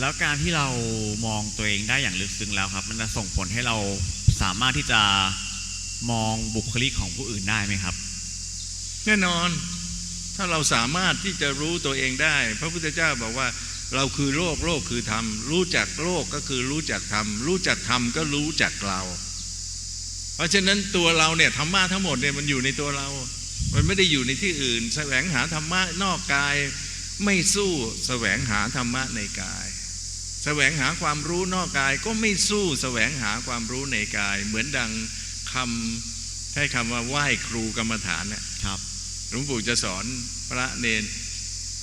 แล้วการที่เรามองตัวเองได้อย่างลึกซึ้งแล้วครับ มันจะส่งผลให้เราสามารถที่จะมองบุคลิกของผู้อื่นได้ไหมครับ แน่นอนถ้าเราสามารถที่จะรู้ตัวเองได้ พระพุทธเจ้าบอกว่าเราคือโลกโลกคือธรรม รู้จักโลกก็คือรู้จักธรรม รู้จักธรรมก็รู้จักเรา เพราะฉะนั้นตัวเราเนี่ยธรรมะทั้งหมดเนี่ยมันอยู่ในตัวเรา มันไม่ได้อยู่ในที่อื่น แสวงหาธรรมะนอกกายไม่สู้แสวงหาธรรมะในกาย สวงหาความรู้นอกกายก็ไม่สู้แสวงหาความรู้ในกาย เหมือนดังคำใช้คำว่าไหว้ครูกรรมฐานเนี่ยครับหลวงปู่จะสอนพระเนน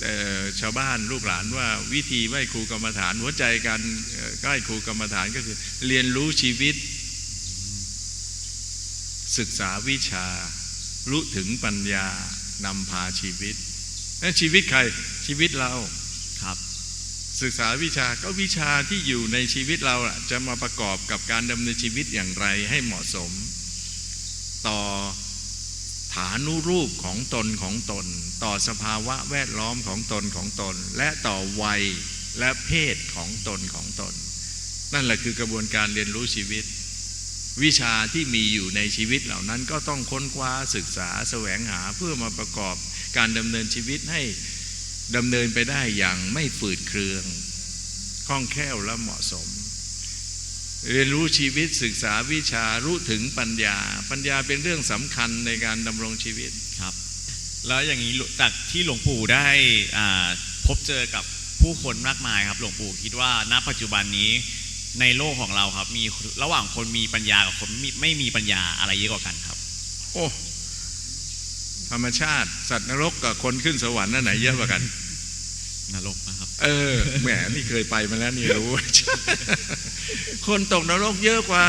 เอ่อชาวบ้านลูกหลานว่าวิธีไหว้ครูกรรมฐาน หัวใจการเอ่อไหว้ครูกรรมฐานก็คือ เรียนรู้ชีวิต ศึกษาวิชา รู้ถึงปัญญานำพาชีวิตแล้วชีวิตใครชีวิตเราครับ ศึกษาวิชาก็วิชาที่อยู่ในชีวิตเราจะมาประกอบกับการดำเนินชีวิตอย่างไรให้เหมาะสม ต่อฐานุรูปของตนของตน ต่อสภาวะแวดล้อมของตนของตน และต่อวัยและเพศของตนของตน นั่นแหละคือกระบวนการเรียนรู้ชีวิต วิชาที่มีอยู่ในชีวิตเหล่านั้นก็ต้องค้นคว้าศึกษาแสวงหาเพื่อมาประกอบการดำเนินชีวิตให้ ดำเนินไปได้อย่างไม่ฝืดเครืองคล่องแคล่วและเหมาะสม เรียนรู้ชีวิตศึกษาวิชารู้ถึงปัญญา ปัญญาเป็นเรื่องสำคัญในการดำรงชีวิตครับ แล้วอย่างนี้จากที่หลวงปู่ได้อ่าพบเจอกับผู้คนมากมายครับ หลวงปู่คิดว่าณปัจจุบันนี้ในโลกของเราครับ มีระหว่างคนมีปัญญากับคนไม่ไม่มีปัญญาอะไรเยอะกว่ากันครับ โอ้ ธรรมชาติ สัตว์นรกกับคนขึ้นสวรรค์นั่นไหนเยอะกว่ากัน นรกนะครับ เออแหมนี่เคยไปมาแล้วนี่รู้ คนตกนรกเยอะกว่า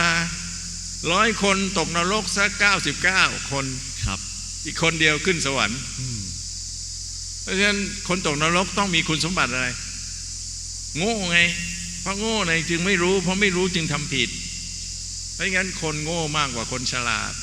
ร้อยคนตกนรกสักเก้าสิบเก้าคนครับ อีกคนเดียวขึ้นสวรรค์อืมเพราะฉะนั้นคนตกนรกต้องมีคุณสมบัติอะไร โง่ไง เพราะโง่ไงจึงไม่รู้ เพราะไม่รู้จึงทำผิด เพราะงั้นคนโง่มากกว่าคนฉลาด